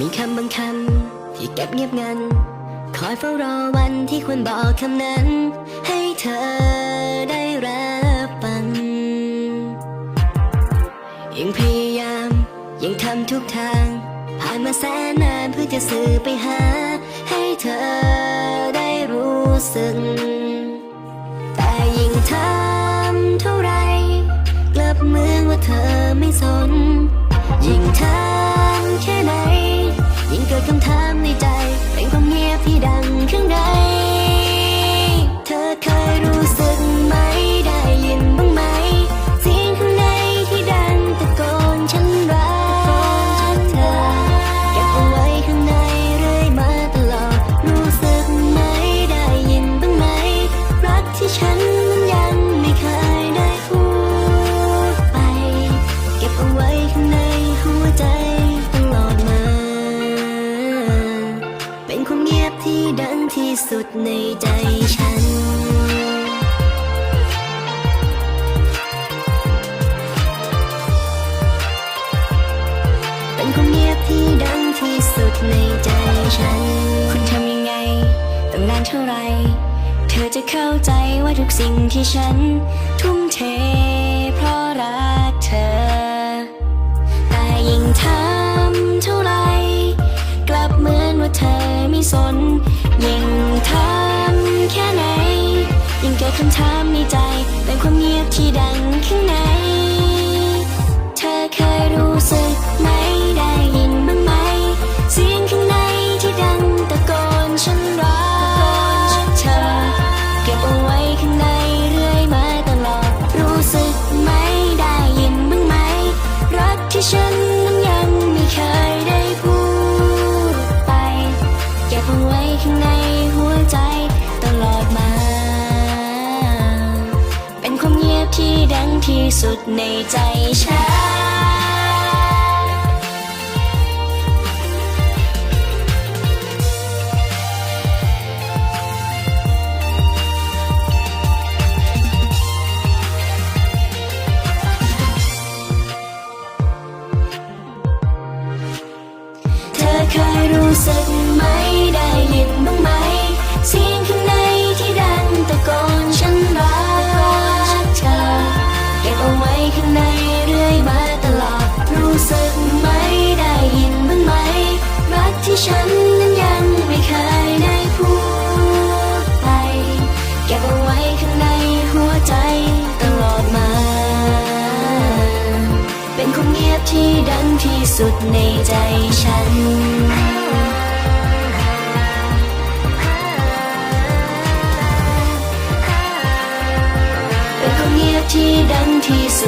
มีคำบางคำที่เก็บเงียบงัน คอยเฝ้ารอวันที่ควรบอกคำนั้น ให้เธอได้รับฟังยังพยายามยังทำทุกทาง ผ่านมาแสนนานเพื่อจะสื่อไปหา ให้เธอได้รู้สึก แต่ยิ่งทำเท่าไร กลับเหมือนว่าเธอไม่สน ยิ่งทำ ดคำถามในใจ เป็นความเงียบที่ดังข้างใน ที่ดังที่สุดในใจฉัน เป็นความเงียบที่ดังที่สุดในใจฉัน คุณทำยังไงต้องนานเท่าไร เธอจะเข้าใจว่าทุกสิ่งที่ฉันทุ่มเท คำถามในใจเป็นความเงียบที่ดังข้างใน เธอเคยรู้สึกไหมได้ยินบ้างไหม เสียงข้างในที่ดังตะโกนฉันรักเธอเก็บเอาไว้ข้างในเรื่อยมาตลอด รู้สึกไหมได้ยินบ้างไหม รักที่ฉันนั้นยังไม่เคยได้พูดไป เก็บเอาไว้ข้างในหัวใจตลอดมา ที่ดังที่สุดในใจฉันเธอเคยรู้สึกไหมได้ยินบ้าง ที่ดังที่สุดในใจฉัน เป็นความเงียบที่ดังที่สุด